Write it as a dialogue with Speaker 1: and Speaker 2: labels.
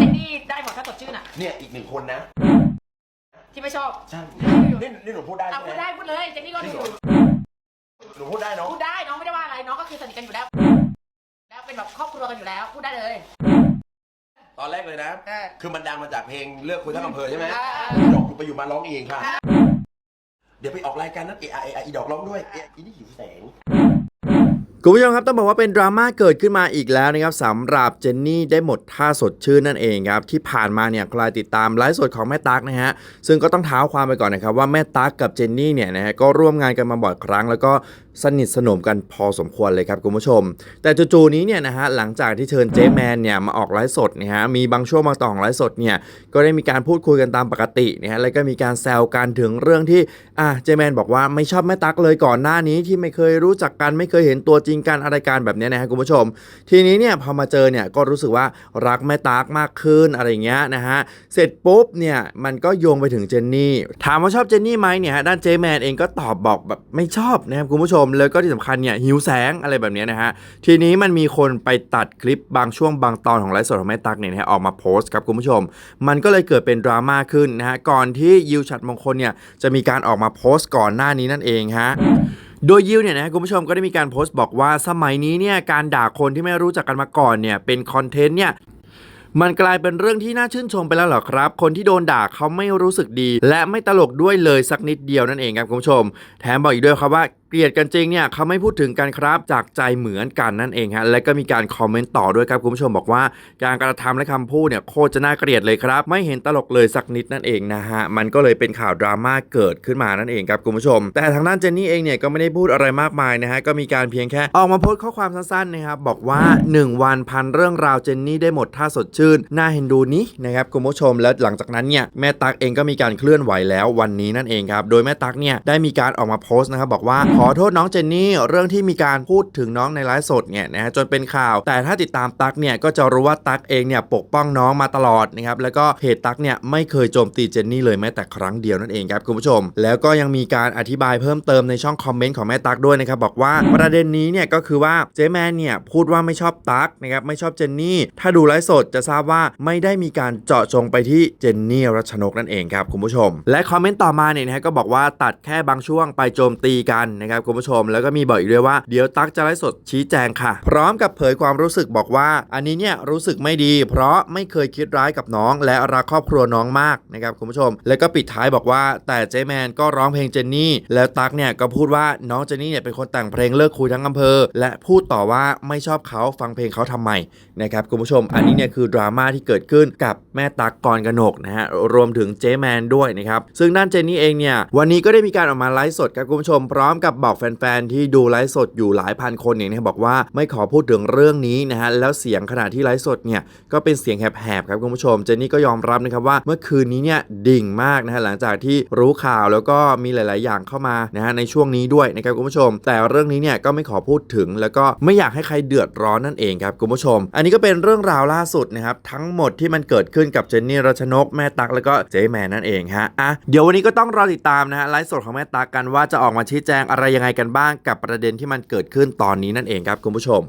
Speaker 1: เจนนี่ได้หมดถ้าสดชื่นอะ
Speaker 2: เนี่ยอีกหนึ่งคนนะ
Speaker 1: ที่ไม่ชอบ
Speaker 2: ใช่นี่นี่หนูพูดได้
Speaker 1: เอา
Speaker 2: ใช่
Speaker 1: พูด
Speaker 2: ไหม
Speaker 1: ได้พูดเลยเจนนี่ก็ดูอยู่
Speaker 2: หนูพูดได้เนาะ
Speaker 1: พูดได้น้องไม่ได้ว่าอะไรน้องก็คือสนิทกันอยู่แล้ว แล้วเป็นแบบครอบครัวกันอยู่แล้วพูดได้เลย
Speaker 2: ตอนแรกเลยนะ
Speaker 1: เออ
Speaker 2: คือมันดังมาจากเพลงเลือกคุยทั้งอำเภอใช่ไหม
Speaker 1: เออเออ
Speaker 2: ดอกไปอยู่มาร้องเองค่ะ เดี๋ยวไปออกรายการนั้นเอไอไออีดอกร้องด้วยเออีนี่หิวแสง
Speaker 3: คุณผู้ชมครับต้องบอกว่าเป็นดราม่าเกิดขึ้นมาอีกแล้วนะครับสำหรับเจนนี่ได้หมดท่าสดชื่นนั่นเองครับที่ผ่านมาเนี่ยใครติดตามไลฟ์สดของแม่ตั๊กนะฮะซึ่งก็ต้องเท้าความไปก่อนนะครับว่าแม่ตั๊กกับเจนนี่เนี่ยนะฮะก็ร่วมงานกันมาบ่อยครั้ง แล้วก็สนิทสนมกันพอสมควรเลยครับคุณผู้ชม แต่จู่ๆนี้เนี่ยนะฮะหลังจากที่เชิญเจแมนเนี่ยมาออกไลฟ์สดนะฮะมีบางช่วงบางตอนของไลฟ์สดเนี่ยก็ได้มีการพูดคุยกันตามปกตินะฮะแล้วก็มีการแซวกันถึงเรื่องที่อะเจแมนบอกว่าไม่ชอบแม่ตั๊กเลยก่อนหน้านี้ที่ไม่เคยรู้จักกันไม่เคยเห็นตัวจริงกันอะไรกันแบบเนี้ยนะฮะคุณผู้ชม ทีนี้เนี่ยพอมาเจอเนี่ยก็รู้สึกว่ารักแม่ตั๊กมากขึ้นอะไรเงี้ยนะฮะเสร็จปุ๊บเนี่ยมันก็โยงไปถึงเจนนี่ถามว่าชอบเจนนี่ไหมเนี่ยฮะด้านเจแมนเองก็ตอบบอกแบบไม่ชอบนะครับคุณผู้ชมแล้วก็ที่สำคัญเนี่ยหิวแสงอะไรแบบนี้นะฮะทีนี้มันมีคนไปตัดคลิปบางช่วงบางตอนของไลฟ์สดของแม่ตั๊กเนี่ยนะออกมาโพสต์ครับคุณผู้ชม มันก็เลยเกิดเป็นดราม่าขึ้นนะฮะก่อนที่ยิวฉัดมงคลเนี่ยจะมีการออกมาโพสต์ก่อนหน้านี้นั่นเองฮะโดยยิวเนี่ยนะคุณผู้ชมก็ได้มีการโพสต์บอกว่าสมัยนี้เนี่ยการด่าคนที่ไม่รู้จักกันมาก่อนเนี่ยเป็นคอนเทนต์เนี่ยมันกลายเป็นเรื่องที่น่าชื่นชมไปแล้วเหรอครับ คนที่โดนด่าเขาไม่รู้สึกดี และไม่ตลกด้วยเลยสักนิดเดียวนั่นเองครับคุณผู้ชม แถมบอกอีกด้วยครับว่า เกลียดกันจริงเนี่ยเขาไม่พูดถึงกันครับจากใจเหมือนกันนั่นเองฮะและก็มีการคอมเมนต์ต่อด้วยครับคุณผู้ชมบอกว่า การกระทำและคำพูดเนี่ยโคตรจะน่าเกลียดเลยครับ ไม่เห็นตลกเลยสักนิดนั่นเองนะฮะมันก็เลยเป็นข่าวดราม่าเกิดขึ้นมานั่นเองครับคุณผู้ชม แต่ทางด้านเจนนี่เองเนี่ยก็ไม่ได้พูดอะไรมากมายนะฮะก็มีการเพียงแค่ออกมาโพสต์ข้อความสั้นๆนะครับบอกว่า 1 วันพันเรื่องราวเจนนี่ได้หมดท่าสดชื่นน่าเห็นดูนี้นะครับคุณผู้ชมแล้วหลังจากนั้นเนี่ยแม่ตั๊กเองก็มีการเคลื่อนไหวแล้ววันนี้นั่นเองครับโดยแม่ตั๊กเนี่ยได้มีการออกมาโพสต์นะครับบอกว่าขอโทษน้องเจนนี่เรื่องที่มีการพูดถึงน้องในไลฟ์สดเนี่ยนะฮะจนเป็นข่าว แต่ถ้าติดตามตั๊กเนี่ยก็จะรู้ว่าตั๊กเองเนี่ยปกป้องน้องมาตลอดนะครับแล้วก็เพจตั๊กเนี่ยไม่เคยโจมตีเจนนี่เลยแม้แต่ครั้งเดียวนั่นเองครับคุณผู้ชม แล้วก็ยังมีการอธิบายเพิ่มเติมในช่องคอมเมนต์ของแม่ตั๊กด้วยนะครับบอกว่าประเด็นนี้เนี่ยก็คือว่าเจ๊แมนเนี่ยพูดว่าไม่ชอบตั๊กนะครับไม่ชอบเจนนี่ ถ้าดูไลฟ์สดจะทราบว่าไม่ได้มีการเจาะจงไปที่เจนนี่รัชนกนั่นเองครับคุณผู้ชม และคอมเมนต์ต่อมาเนี่ยนะฮะก็บอกว่าตัดแค่บางช่วงไปโจมตีกันนะครับครับคุณผู้ชม แล้วก็มีบอกอีกด้วยว่าเดี๋ยวตั๊กจะไลฟ์สดชี้แจงค่ะ พร้อมกับเผยความรู้สึกบอกว่า อันนี้เนี่ยรู้สึกไม่ดี เพราะไม่เคยคิดร้ายกับน้อง และรักครอบครัวน้องมากนะครับคุณผู้ชม แล้วก็ปิดท้ายบอกว่าแต่เจแมนก็ร้องเพลงเจนนี่แล้วตั๊กเนี่ยก็พูดว่าน้องเจนนี่เนี่ยเป็นคนแต่งเพลงเลิกคุยทั้งอำเภอ และพูดต่อว่าไม่ชอบเขาฟังเพลงเขาทำไมนะครับคุณผู้ชม อันนี้เนี่ยคือดราม่าที่เกิดขึ้นกับแม่ตั๊กกรกนกนะฮะรวมถึงเจแมนด้วยนะครับซึ่งด้านเจนนี่เองเนี่ยวันนี้ก็ได้มีการออกมาไลฟ์สดครับคุณผู้ชมพร้อมกับบอกแฟนๆที่ดูไลฟ์สดอยู่หลายพันคนเนี่ยนะบอกว่าไม่ขอพูดถึงเรื่องนี้นะฮะแล้วเสียงขณะที่ไลฟ์สดเนี่ยก็เป็นเสียงแหบๆครับคุณผู้ชมเจนนี่ก็ยอมรับนะครับว่าเมื่อคืนนี้เนี่ยดิ่งมากนะฮะหลังจากที่รู้ข่าวแล้วก็มีหลาย ๆ อย่างเข้ามานะฮะในช่วงนี้ด้วยนะครับคุณผู้ชม แต่เรื่องนี้เนี่ยก็ไม่ขอพูดถึง แล้วก็ไม่อยากให้ใครเดือดร้อนนั่นเองครับคุณผู้ชม อันนี้ก็เป็นเรื่องราวล่าสุดนะครับทั้งหมดที่มันเกิดขึ้นกับเจนนี่รัชนกแม่ตักแล้วก็เจแมนนั่นเองฮะอะเดี๋ยววันนี้ก็ต้องรอติดตามนะฮะไลฟ์สดของแม่ตักกันว่าจะออกมาชี้แจงอะไรยังไงกันบ้างกับประเด็นที่มันเกิดขึ้นตอนนี้นั่นเองครับคุณผู้ชม